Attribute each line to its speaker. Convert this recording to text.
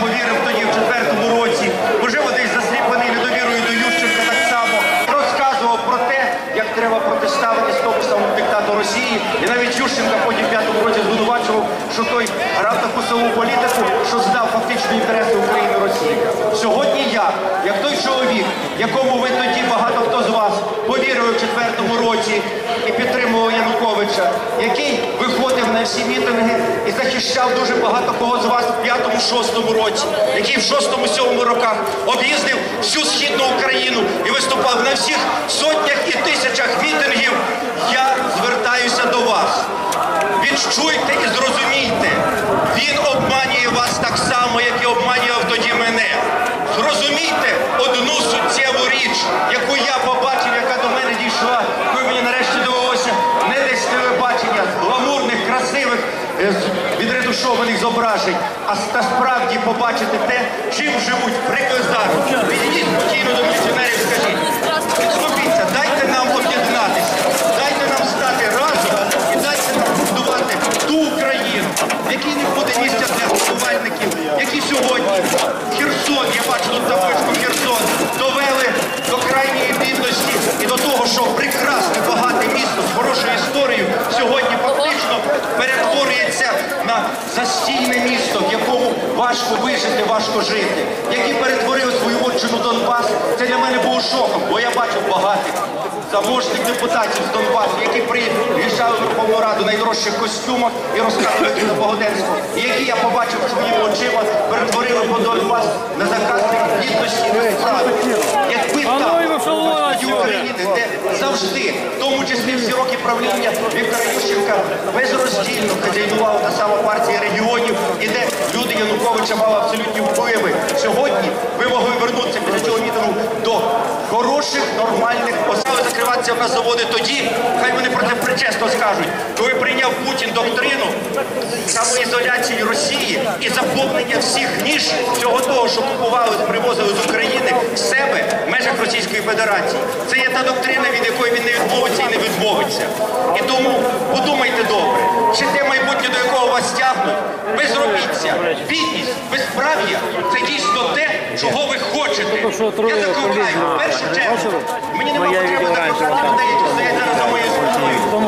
Speaker 1: повірив тоді в четвертому році. Можливо, десь засліплений недовірою до Ющенка так само. Розказував про те, як треба протиставити з тому самому диктату Росії. І навіть Ющенка потім в п'ятому році звинувачував, що той грав таку силову політику, що здав фактично інтереси України Росії. Сьогодні я, як той чоловік, якому ви тоді багато хто з вас повірили в четвертому році і підтримував Януковича, який виходив всі мітинги і захищав дуже багато кого з вас в п'ятому-шостому році, який в шостому-сьомому роках об'їздив всю східну Україну і виступав на всіх сотнях і тисячах мітингів. Я звертаюся до вас. Відчуйте і зрозумійте, він обманює вас так само, як і обманював тоді мене. Зрозумійте одну суттєву річ, яку я побачив, яка до мене дійшла, коли мені нарешті довелося не десь телебачення з гламурних, красивих, е, з- відретушованих зображень, а насправді побачити те, чим живуть приклад зараз. Підійдіть спокійно до міліціонерів, скажіть. Відступіться, дайте нам об'єднатися, дайте нам стати разом і дайте нам будувати ту Україну, в якій не буде місця для голосувальників, які сьогодні Херсон, я бачу тут табличку Херсон, довели до крайньої бідності і до того, що прекрасне, багате місто з хорошою історією сьогодні фактично перетворюється на місто, в якому важко вижити, важко жити, які перетворили свою отчину Донбас. Це для мене було шоком, бо я бачив багатих заможних депутатів з Донбасу, які приїжджали в Верховну Раду в найдорожчих костюмах і розказували за благоденство, і які я побачив своїми очима, перетворили по Донбас на заказник гідності і справи. Правління Віктора Ющенка, безроздільно хазяйнувала та сама партія регіонів, і де люди Януковича мали абсолютні впливи. Сьогодні ви могли вернутися після цього мітингу до хороших, нормальних Почали закриватися в нас заводи тоді, хай вони про це причесно скажуть, коли прийняв Путін доктрину самоізоляції Росії і заповнення всіх ніж всього того, що купували, привозили з України в себе в межах Російської Федерації. Це є та доктрина, від якої він не відмовиться і не відмовиться. І тому подумайте добре, чи те майбутнє, до якого вас тягнуть, безробіття, бідність, безправ'я це дійсно те, чого ви хочете. Я закликаю, в першу чергу, мені нема потреби закликати людей, які стоять зараз за моєю спиною.